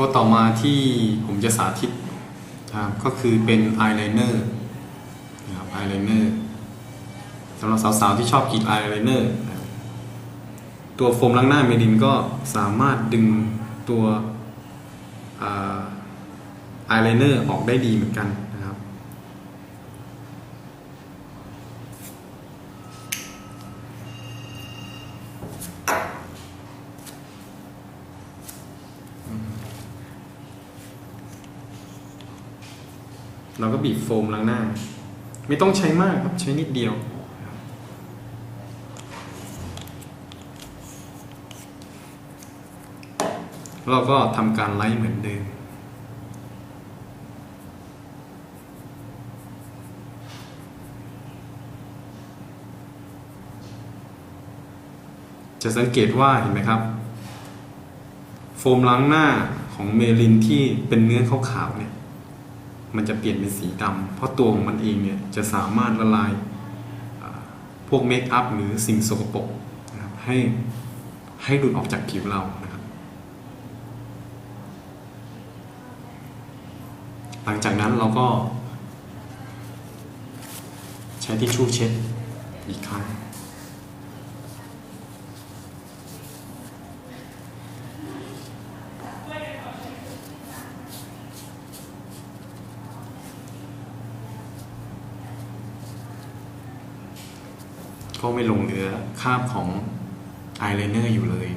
ตัวต่อมาที่ผมจะสาธิตนะครับก็คือเป็นอายไลเนอร์นะครับอายไลเนอร์สำหรับสาวๆที่ชอบกรีดอายไลเนอร์ตัวโฟมล้างหน้าเมดินก็สามารถดึงตัวอายไลเนอร์ออกได้ดีเหมือนกันนะครับ เราก็บีบโฟมล้างหน้า ไม่ต้องใช้มากครับใช้นิดเดียวเราก็ทำการไล่เหมือนเดิม จะสังเกตว่าเห็นไหมครับ โฟมล้างหน้าของเมลินที่เป็นเนื้อขาวๆเนี่ย มันจะเปลี่ยนเป็นสีดำเพราะตัวของมันเองเนี่ยจะสามารถละลายพวกเมคอัพหรือสิ่งสกปรกนะครับให้ให้หลุดออกจากผิวเรานะครับ หลังจากนั้นเราก็ ใช้ทิชชู่เช็ดอีกครั้ง ก็ไม่ลงเหลือคาบของอายไลเนอร์อยู่เลย